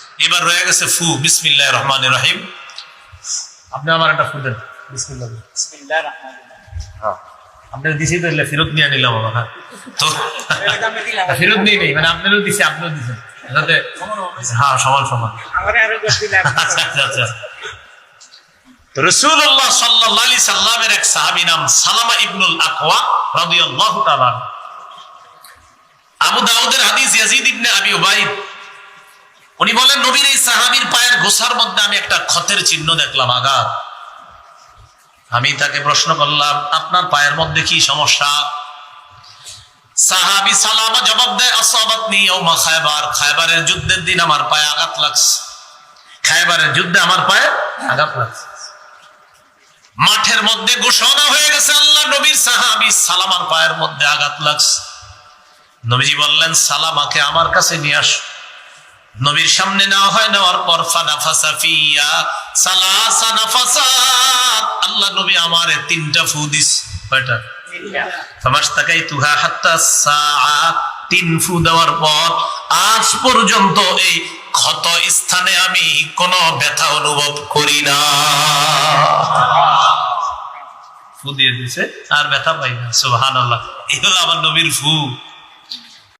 এবার রয়ে গেছে ফু। বিসমিল্লাহ রহমান রহিম। আপনি আমার একটা ফু দেন। বিসমিল্লাহ। হ্যাঁ। আপনার দিছি তো ফেরত নিয়ে নিলাম আমার। হ্যাঁ। তো ফেরত নিয়ে নেই মানে আপনারও দিছি আপনিও দিছেন। হ্যাঁ সমান সমান। আচ্ছা আচ্ছা আচ্ছা। রসুল্লাহ সাল্লাহ আলি সাল্লামের এক সাহাবি নাম সালামা ইবনুল আকওয়া রাদিয়াল্লাহু তাআলা আবু দাউদের হাদিস ইয়াজিদ ইবনে আবি উবাইদ উনি বলেন, নবীর এই সাহাবীর পায়ের গোসার মধ্যে আমি একটা ক্ষতের চিহ্ন দেখলাম, আঘাত। আমি তাকে প্রশ্ন করলাম, আপনার পায়ের মধ্যে কি সমস্যা? সাহাবি সালামা জবাব দেয় আসাবাতনি ইয়াউমা খায়বার। খায়বারের যুদ্ধের দিন আমার পায়ে আঘাত লাগছে। খায়বারের যুদ্ধে আমার পায়ে আঘাত লাগছে। মাঠের মধ্যে ঘোষণা হয়ে গেছে, আল্লাহ নবীর সাহাবি সালামার পায়ের মধ্যে আঘাত লাগছে। নবীজি বললেন, সালামাকে আমার কাছে নিয়ে আস। নবীর সামনে নেওয়া হয় নেওয়ার পর ফানাফাসা ফিয়া সালাসা আল্লাহ নবী আমারে তিনটা ফু দিস। কয়টা? তুহা হাত্তা সাআ। তিন ফু দেওয়ার পর আজ পর্যন্ত এই ক্ষত স্থানে আমি কোনো ব্যথা অনুভব করি না। ফু দিয়ে দিছে আর ব্যথা পাই না সুবহানাল্লাহ। এই হলো আমার নবীর ফু।